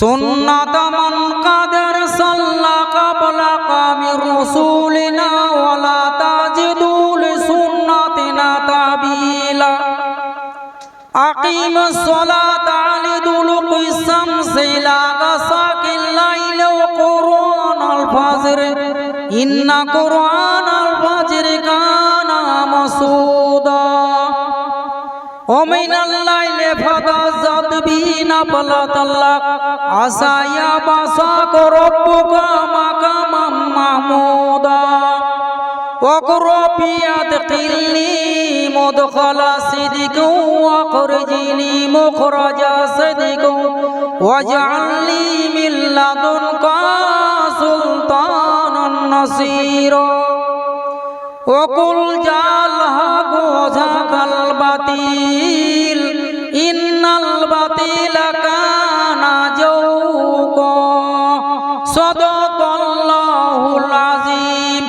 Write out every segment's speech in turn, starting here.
সুন্নাত মান কাদের সাল্লা কাবলা কামি রসুলিনা ওয়ালা তাজিদুল সুন্নাতিনা তাবিলা। আকিম সলাত আলিদুল কিসাম সিলা গাসাকিল লাইল ওয়া কুরআন আল ফাজর। ইন্না কুরআন আল ফাজর কানা মাসুদা। ওমিনাল লাইলি ফাদাজ به نفلة لك عسى يبعثك ربك مقاما محمودا وقل ربي ادخلني مدخل صدق واخرجني مخرج صدق واجعل لي من لدنك سلطانا نصيرا وقل جعل الحق وزهق الباطل ইন্নাল বাতিলা কানা যৌক সদকাল্লাহুল আযীম।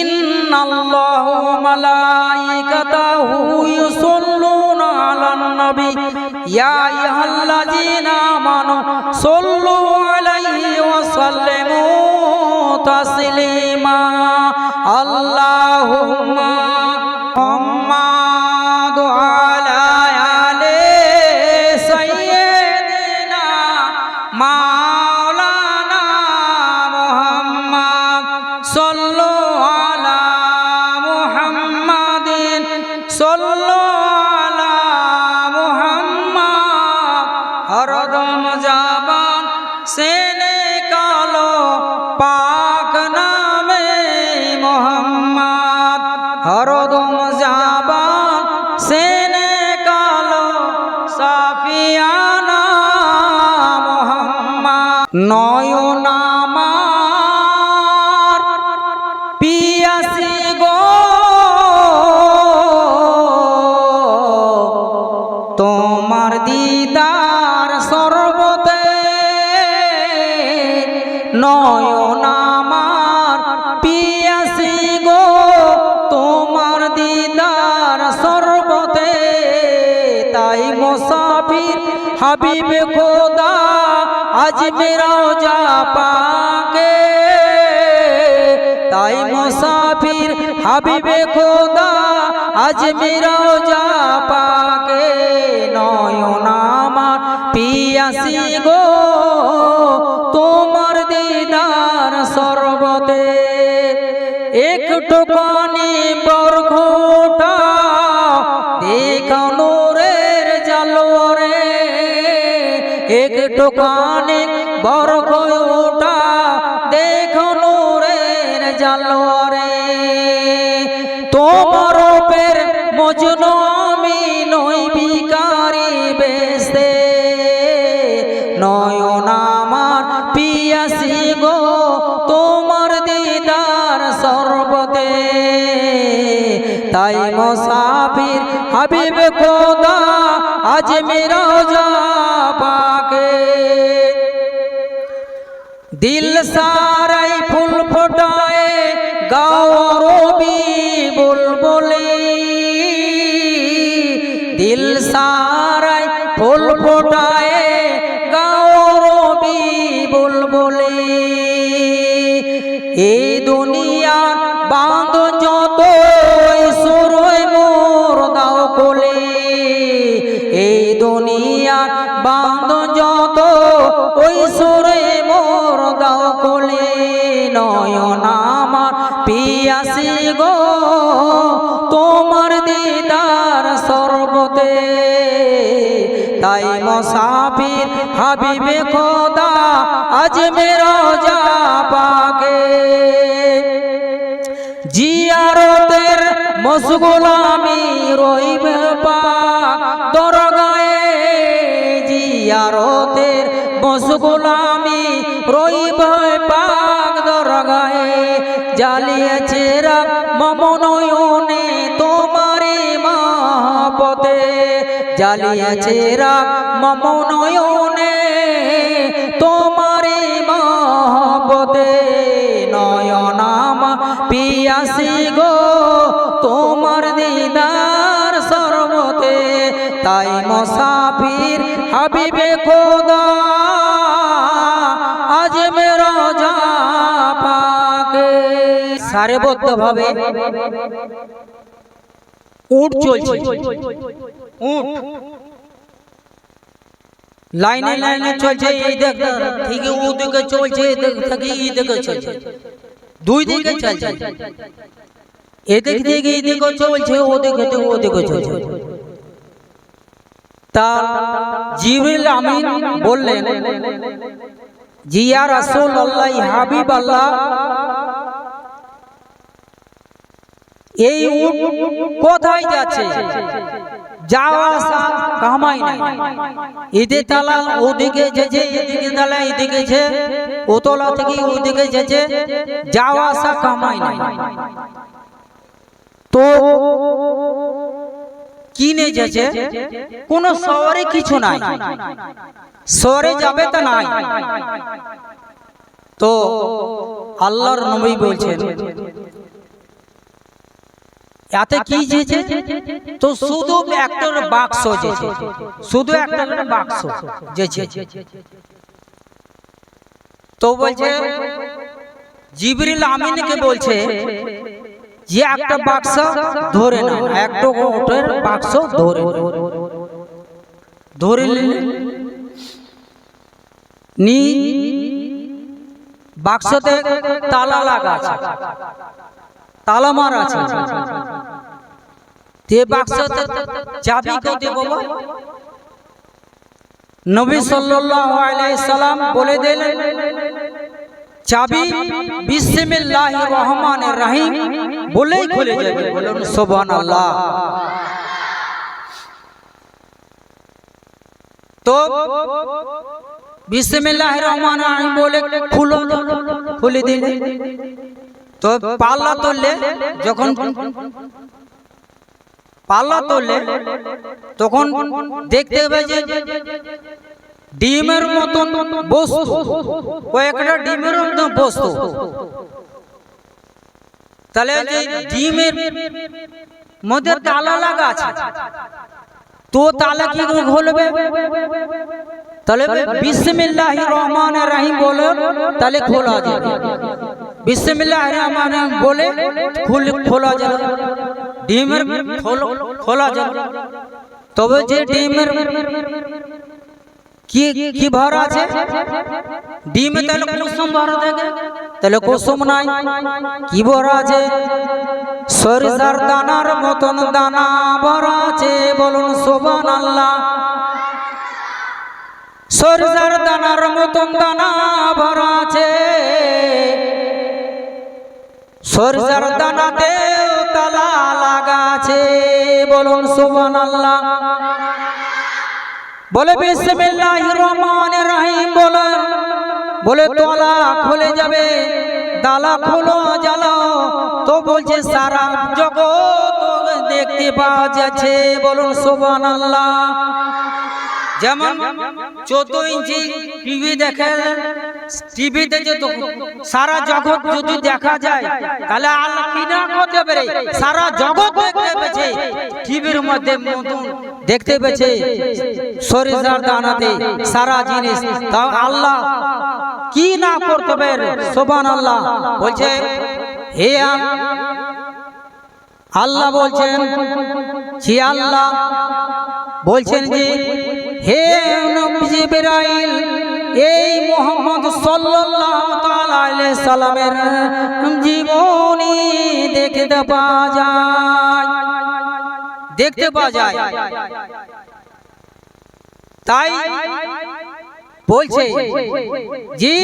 ইন্নাল্লাহু মালাইকাতাহু ইউসাল্লুনা আলান নবী। ইয়া আইহাল্লাযীনা আমানু সাল্লু আলাইহি ওয়া সাল্লিমু তাসলিমা। নয়নামার পিয়াসি গো। তোমার দিদার সর্বতে নয়ন আমার পিয়াসি গো। তোমার দিদার সর্বতে তাই মোসাফির হাবিব খোদা আজ মেরাও যা পাকে। তাই মোসাফির হাবিবে খোদা আজ মেরাও যা পাকে। নয়ন আমার পিয়াসি গো তোমার দিদার সর্বতে। একটু কানি একটু কানি বরঘোটা দেখানো রের জালোরে তোমার পের মজনু আমি নই বিকারি বেসে নয়ন আমার পিয়াসি গো তোমার দিদার সর্বতে। তাই মোসাফির হাবিব খোদা আজ মেরা পাকে। দিল সারাই ফুল ফোটায়, গাও রবি বুলবুলি। দিল সারাই ফুল ফোটায়, গাও রবি বুলবুলি। এই আমার পিয়াসি গো, তোমার দিদার সর্বতে তাই মসাফির হাবিবে খোদা, আজ মেরা যা পাকে। জিয়ারতের মশগুল রইবে পা, দরগায়ে জিয়ারতের মশগুল রইবে দরগায়ে জ্বালিয়েছে মমনয়নে তোমারে মহাপতে জ্বালিয়েছে রাগ মমনয়নে তোমারে মহাপতে নয়নাম পিয়াসি গো, তোমার দিদার সর্বতে। তাই মসাফির হাবিবে খোদা। সারেবদ্ধ ভাবে উঠ চলছে। উঠ। লাইনে লাইনে চলছে, এই দেখ ও চলছে থেকে এই দিকে চলছে। দুই দিকে চলছে। এদিক থেকে এই দিকে চলছে ও দিকে থেকে ও চলছে। তা জিবরিল আমিন বললেন, জিয়া রাসূল আল্লাহ হাবিব আল্লাহ এই উট কোথায় যাচ্ছে? যাওয়া আসা কামাই নাই। এদের তালা ওদিকে যেছে, এদিকে তালা এদিকে যে ওতলা থেকে ওদিকে যেছে, যাওয়া আসা কামাই নাই। তো কিনে যেছে, কোন শহরে কিছু নাই। শহরে যাবে তো নাই। তো আল্লাহর নবী বলছেন এতে কি যেছে তো শুধু একটা বাক্স যেছে শুধু একটা বাক্স যেছে তো বলছে জিবরিল আমিনকে বলছে যে একটা বাক্স ধরে না একটা ওটের বাক্স ধরে। ধরে নি বাক্সতে তালা লাগা আছে। তালা মারা আছে। তে বাক্সতে চাবি কে দেব নবী সাল্লাল্লাহু আলাইহি সাল্লাম বলে দিলেন চাবি বিসমিল্লাহির রহমানির রহিম বলেই খুলে যাবে। বলুন সুবহানাল্লাহ। তো বিসমিল্লাহির রহমানির রহিম বলে খুলো খুলে দিলে তো পাল্লা তুললে যখন পাল্লা তুললে তখন দেখতে হবে যে ডিমের মতন বস্তু, কয়েকটা ডিমের মতন বস্তু। তাহলে যে ডিমের মধ্যে তালা লাগা আছে, তো তালা কি খুলবে তাহলে বিসমিল্লাহি রহমান রাহিম বলে, তাহলে খোলা যাবে বিসমিল্লাহ রহমান বলে খুল খোলা যাবে ডিমের খোল- যাবে তবে যে ডিমের কি কি ভর আছে? ডিমে তাহলে কুসুম ভরা তাহলে কুসুম নাই। কি ভরা আছে? সরিষার দানার মতন দানা ভরা আছে, বলুন সোবান আল্লাহ সরিষার দানার মতন দানা ভরা আছে। সরিষার দানাতে তালা লাগা আছে বলুন সোবান আল্লাহ বলে, বিসমিল্লাহির রহমানির রহিম বলে বলে, তোলা খুলে যাবে, দালা খুলো জ্বালো তো বলছে, সারা জগৎ দেখতে পাওয়া যাচ্ছে। বলুন, সুবহানাল্লাহ। যেমন চোদ্দ ইঞ্চি টিভি দেখে টিভিতে যে সারা জগৎ যদি দেখা যায়, তাহলে আল্লাহ কি না করতে পারে? সারা জগৎ দেখতে পেয়েছে। টিভির মধ্যে মতন দেখতে পেয়েছে। সরিষার দানাতে সারা জিনিস। তাও আল্লাহ কি না করতে পারে? সোবান আল্লাহ বলছে, হে আল্লাহ বলছেন জি আল্লাহ বলছেন যে হে জিবরাইল এই মোহাম্মদ তাআলা আলাইহি জীবনী দেখতে পাওয়া যায়। দেখতে পাওয়া যায়। তাই বলছে জি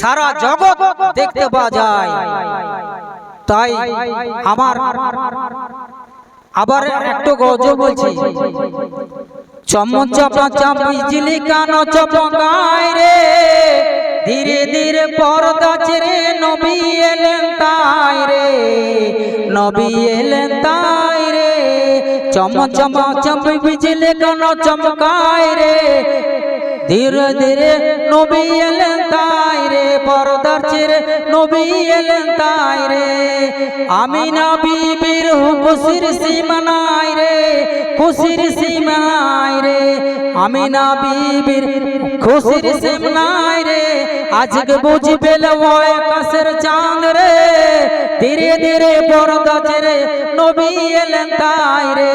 সারা জগৎ দেখতে পাওয়া যায়। তাই আমার আবার একটু গজব বলছি। চম চমচা বিজলি কান চমকায় রে। ধীরে ধীরে পর্দা ছেড়ে নবী এলেন তাই রে। নবী এলেন তাই রে। চম চম চম বিজলি কান চমকায় রে। ধীরে ধীরে নবী এলেন তাই রে, পর্দার ছেড়ে নবী এলেন তাই রে। আমি না বিবির খুশির সীমানায় রে, খুশির সীমানায় রে। আমি না বিবির খুশির সীমানায় রে, আজকে বুঝি পেল ওই আকাশের চাঁদ রে। ধীরে ধীরে পর্দা ছেড়ে নবী এলেন তাই রে,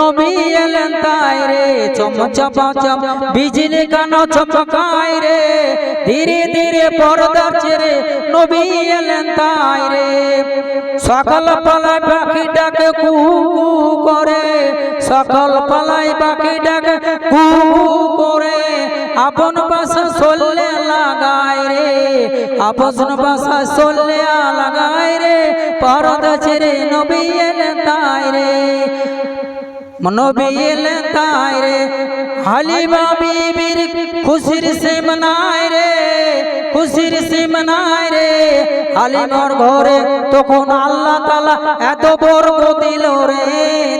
নবী এলেন তাই রে। চম চম চম বিজলি কানো চমকায় রে? ধীরে ধীরে পর্দা ছেড়ে নবী এলেন তাই রে। সকাল পালায় পাখি ডাকে কু করে। সকাল পালায় পাখি ডাকে কু করে। আপন বাসা সল্লে লাগায় রে। আপন বাসা চললে লাগায় রে। পর্দা ছেড়ে নবী এলেন তাই রে। নবী এলেন তাই রে। হালিমা বিবির খুশির সে মনায় রে, খুশির সে মনায় রে। হালিমার ঘরে তখন আল্লাহ তালা এত বর্গ দিল রে।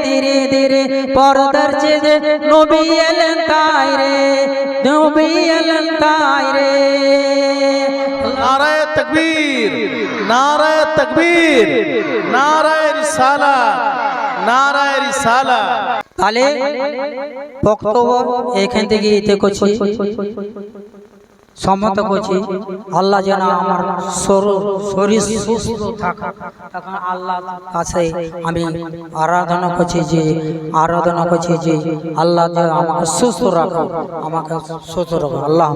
ধীরে ধীরে পর্দার চেয়ে নবী এলেন তাই রে, নবী এলেন তাই রে। নারায় তকবীর নারায় তকবীর, নারায় রিসালা তাহলে বক্তব্য এখান থেকে সম্মত করছি, আল্লাহ যেন আমার শরীর সুস্থ তখন আল্লাহ কাছে আমি আরাধনা করছি যে, আরাধনা করছি যে, আল্লাহ আমাকে সুস্থ রাখো, আমাকে সুস্থ রাখো। আল্লাহ